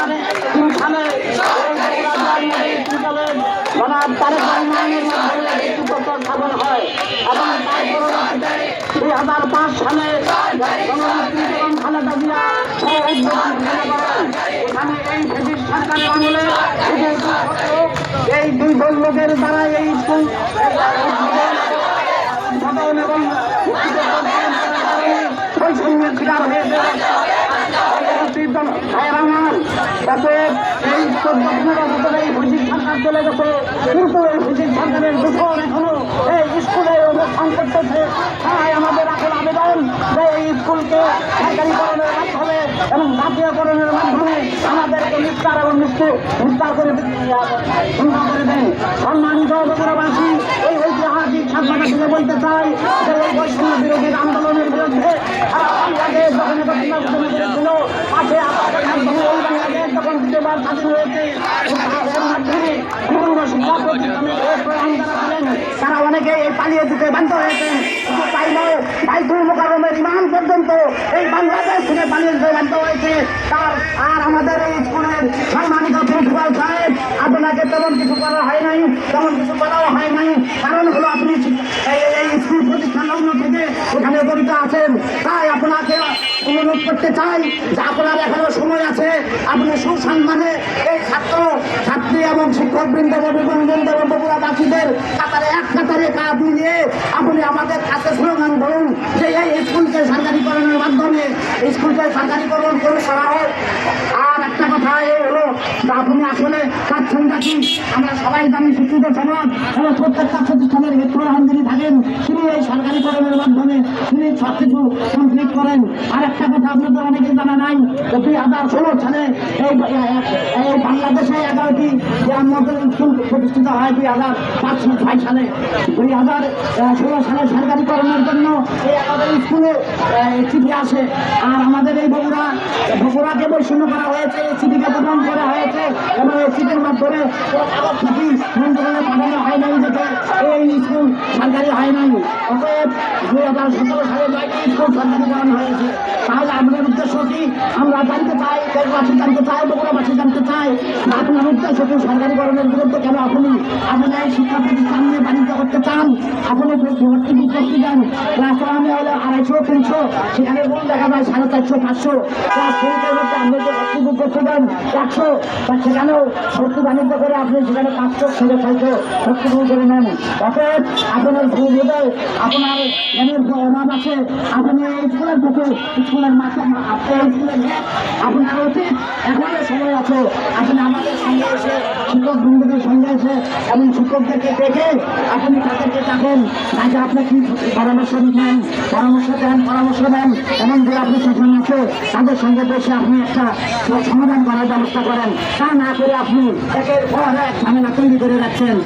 সালে হয় এবং তার পরবর্তীতে দুই হাজার এখানে এই ব্রিটিশ লোকের দ্বারা এই স্কুল হয়েছে তাতে এই চলে গেছে। কিন্তু এই ব্রিটিশ সরকারের দূষণ এখনও এই স্কুলে অবস্থান করতেছে। তাই আমাদের এখন আবেদন যে এই স্কুলকে সরকারিকরণের মাধ্যমে এবং জাতীয়করণের মাধ্যমে আমাদেরকে নিস্তার এবং মুক্ত নিস্তার করে করে দেন সম্মানিত বগুড়াবাসী এই ঐতিহাসিক স্বাধীনতা বলতে চাই যে এই বৈষম্য বিরোধী আন্দোলনের বিরুদ্ধে সারা বাংলাদেশ যখন এটা পুনর্গঠন করেছিল পাশে আপনাদের মাধ্যমে এই বাংলাদেশ হয়েছে তারা অনেকে এই পালিয়ে দিতে বাধ্য হয়েছেন শুধু তাই নয় বাইতুল মোকারমের ইমান পর্যন্ত এই বাংলাদেশ থেকে পালিয়ে দিতে বাধ্য হয়েছে। তার আর আমাদের এই স্কুলের সম্মানিত প্রিন্সিপাল সাহেব, আপনাকে তেমন কিছু করা হয় নাই, তেমন কিছু করাও হয় নাই। কারণ হলো আপনি এই এই স্কুল প্রতিষ্ঠান লগ্ন থেকে এখানে জড়িত আছেন, তাই আপনাকে অনুরোধ করতে চাই যে আপনার এখনও সময় আছে, আপনি সুসম্মানে এই ছাত্র, ছাত্রী এবং শিক্ষক বৃন্দ অভিভাবকবৃন্দ এবং বগুড়াবাসীদের কাতারে এক কাতারে কাজ মিলিয়ে আপনি আমাদের কাছে স্লোগান ধরুন যে এই স্কুলকে সরকারিকরণের মাধ্যমে স্কুলকে সরকারিকরণ করে করা হোক আর একটা কথা এই হলো যে আপনি আসলে পাচ্ছেন নাকি আমরা সবাই জানি শিক্ষিত সমাজ। এবং প্রত্যেকটা প্রতিষ্ঠানের হেড প্রধান যিনি থাকেন। তিনি এই সরকারিকরণের মাধ্যমে তিনি সব কিছু কমপ্লিট করেন। আর একটা কথা আপনাদের অনেকে জানা নাই, দুই হাজার ষোলো সালে এই বাংলাদেশে এগারোটি মডেল স্কুল প্রতিষ্ঠিত হয় দুই হাজার পাঁচ ছয় সালে। দুই হাজার ষোলো সালে সরকারিকরণের জন্য এই এগারোটি স্কুলে চিঠি আসে। আর আমাদের এই বগুড়া, বগুড়াকে বৈষম্য করা হয়েছে, এই চিঠিকে প্রদান করা হয়েছে। এবং এই মাধ্যমে পাঠানো হয় নাই এই স্কুল সরকারি হয় নাই। অতএব দুই হাজার সতেরো সালে স্কুল হয়েছে, তাহলে আমাদের উদ্দেশ্য কি? আমরা জানতে চাই দেশবাসী জানতে চাই চাই আপনার উদ্দেশ্য সরকারিকরণের বিরুদ্ধে কেন আপনি আপনি এই শিক্ষা প্রতিষ্ঠান বাণিজ্য করতে চান? আপনি ভর্তি বিজ্ঞপ্তি দেন ক্লাস আমি হলে আড়াইশো, তিনশো, সেখানে রুম দেখা যায় সাড়ে চারশো, পাঁচশো। ক্লাস থ্রিতে মধ্যে আপনি ভর্তি বিজ্ঞপ্তি দেন, একশো। তা সেখানেও ভর্তি বাণিজ্য করে আপনি সেখানে পাঁচশো ছেলে ছয়শো ভর্তি করে নেন। অতএব আপনার ভুল হৃদয় আপনার জ্ঞানের অভাব আছে। আপনি স্কুলের বুকে, স্কুলের মাথা আপনি এই স্কুলের আপনার উচিত। এখনও সময় আছে। আপনি আমাদের এসে শিক্ষক বন্ধুদের সঙ্গে এসে এবং শিক্ষকদেরকে দেখে আপনি তাদেরকে ডাকেন। তাকে আপনি কি পরামর্শ নিতেন পরামর্শ দেন পরামর্শ দেন। এবং যে আপনি সেখানে আছে, তাদের সঙ্গে বসে আপনি একটা সমাধান করার ব্যবস্থা করেন। তা না করে আপনি একের পর এক ঝামেলা তৈরি করে রাখছেন।